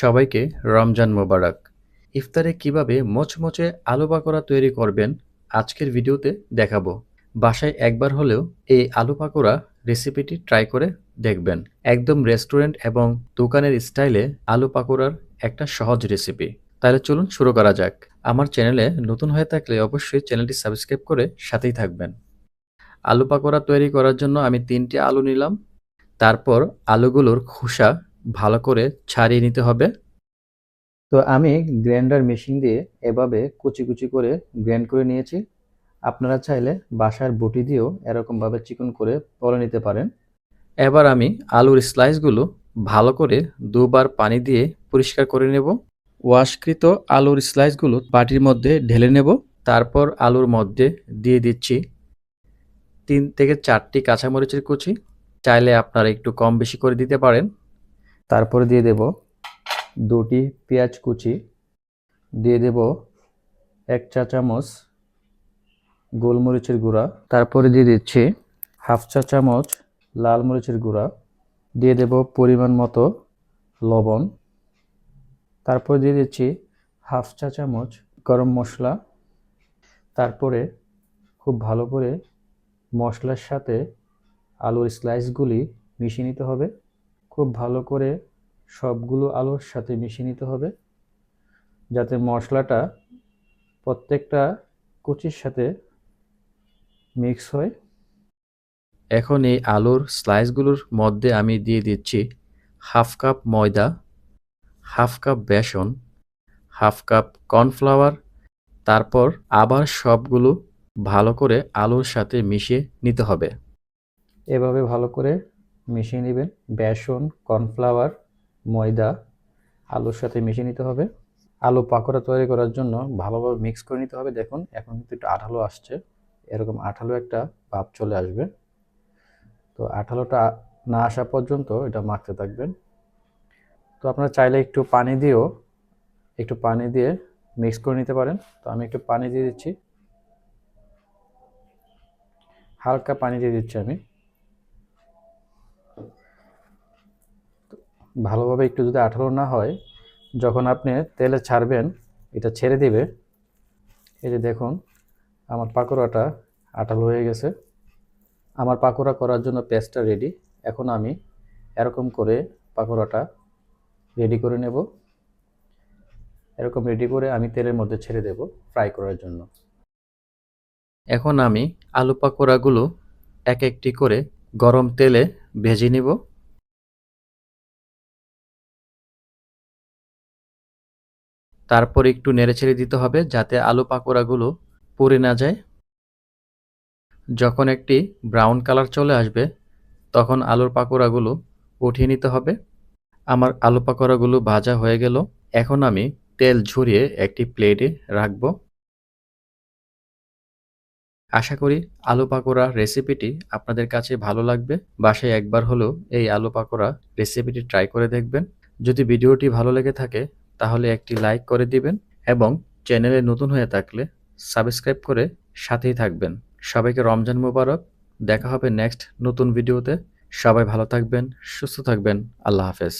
সবাইকে রমজান মোবারক। ইফতারে কীভাবে মোচমোচে আলু পাকোড়া তৈরি করবেন, আজকের ভিডিওতে দেখাবো। বাসায় একবার হলেও এই আলু পাকোড়া রেসিপিটি ট্রাই করে দেখবেন। একদম রেস্টুরেন্ট এবং দোকানের স্টাইলে আলু পাকোড়ার একটা সহজ রেসিপি। তাহলে চলুন শুরু করা যাক। আমার চ্যানেলে নতুন হয়ে থাকলে অবশ্যই চ্যানেলটি সাবস্ক্রাইব করে সাথেই থাকবেন। আলু পাকোড়া তৈরি করার জন্য আমি তিনটি আলু নিলাম। তারপর আলুগুলোর খোসা ভালো করে ছাড়িয়ে নিতে হবে। তো আমি গ্রাইন্ডার মেশিন দিয়ে এভাবে কুচি কুচি করে গ্রাইন্ড করে নিয়েছি। আপনারা চাইলে বাসার বটি দিয়েও এরকমভাবে চিকন করে পরে নিতে পারেন। এবার আমি আলুর স্লাইসগুলো ভালো করে দুবার পানি দিয়ে পরিষ্কার করে নেব। ওয়াশকৃত আলুর স্লাইসগুলো বাটির মধ্যে ঢেলে নেব। তারপর আলুর মধ্যে দিয়ে দিচ্ছি তিন থেকে চারটি কাঁচামরিচের কুচি। চাইলে আপনারা একটু কম বেশি করে দিতে পারেন। তারপরে দিয়ে দেব দুটি পেঁয়াজ কুচি, দিয়ে দেব এক চা চামচ গোলমরিচের গুঁড়া, তারপরে দিয়ে দিচ্ছি হাফ চা চামচ লাল মরিচের গুঁড়া, দিয়ে দেব পরিমাণ মতো লবণ, তারপর দিয়ে দিচ্ছি হাফ চা চামচ গরম মশলা, তারপরে খুব ভালো করে মশলার সাথে আলুর স্লাইসগুলি মিশিয়ে নিতে হবে, খুব ভালো করে সবগুলো আলুর সাথে মিশিয়ে নিতে হবে, যাতে মশলাটা প্রত্যেকটা কুচির সাথে মিক্স হয়। এখন এই আলুর স্লাইসগুলোর মধ্যে আমি দিয়ে দিচ্ছি হাফ কাপ ময়দা, হাফ কাপ বেসন, হাফ কাপ কর্নফ্লাওয়ার, তারপর আবার সবগুলো ভালো করে আলুর সাথে মিশিয়ে নিতে হবে। এভাবে ভালো করে মিশিয়ে নেবেন। বেসন, কর্নফ্লাওয়ার ময়দা, আলুর সাথে মিশিয়ে নিতে হবে। আলু পাকোড়া তৈরি করার জন্য ভালোভাবে মিক্স করে নিতে হবে। দেখুন, এখন কিন্তু একটু আঠালো আসছে। এরকম আঠালো একটা ভাব চলে আসবে। তো আঠালোটা না আসা পর্যন্ত এটা মাখতে থাকবেন। তো আপনারা চাইলে একটু পানি দিয়েও, একটু পানি দিয়ে মিক্স করে নিতে পারেন। তো আমি একটু পানি দিয়ে দিচ্ছি। হালকা পানি দিয়ে দিচ্ছি আমি। ভালোভাবে একটু যদি আঠালো না হয়, যখন আপনি তেলে ছাড়বেন, এটা ছেড়ে দেবে। এই যে দেখুন, আমার পাকোড়াটা আঠালো হয়ে গেছে। আমার পাকোড়া করার জন্য পেস্টটা রেডি এখন আমি এরকম করে পাকোড়াটা রেডি করে নেব। এরকম রেডি করে আমি তেলের মধ্যে ছেড়ে দেব ফ্রাই করার জন্য। এখন আমি আলু পাকোড়াগুলো এক একটি করে গরম তেলে ভেজে নিব। তারপর একটু নেড়েছেড়ে দিতে হবে যাতে আলু পাকোড়াগুলো পুড়ে না যায়। যখন একটি ব্রাউন কালার চলে আসবে, তখন আলুর পাকোড়াগুলো উঠিয়ে নিতে হবে। আমার আলু পাকোড়াগুলো ভাজা হয়ে গেল। এখন আমি তেল ঝরিয়ে একটি প্লেটে রাখব। আশা করি আলু পাকোড়া রেসিপিটি আপনাদের কাছে ভালো লাগবে। বাসায় একবার হলেও এই আলু পাকোড়া রেসিপিটি ট্রাই করে দেখবেন। যদি ভিডিওটি ভালো লেগে থাকে তাহলে একটি লাইক করে দিবেন এবং চ্যানেলে নতুন হয়ে থাকলে সাবস্ক্রাইব করে সাথেই থাকবেন। সবাইকে রমজান মোবারক। দেখা হবে নেক্সট নতুন ভিডিওতে সবাই ভালো থাকবেন, সুস্থ থাকবেন। আল্লাহ হাফেজ।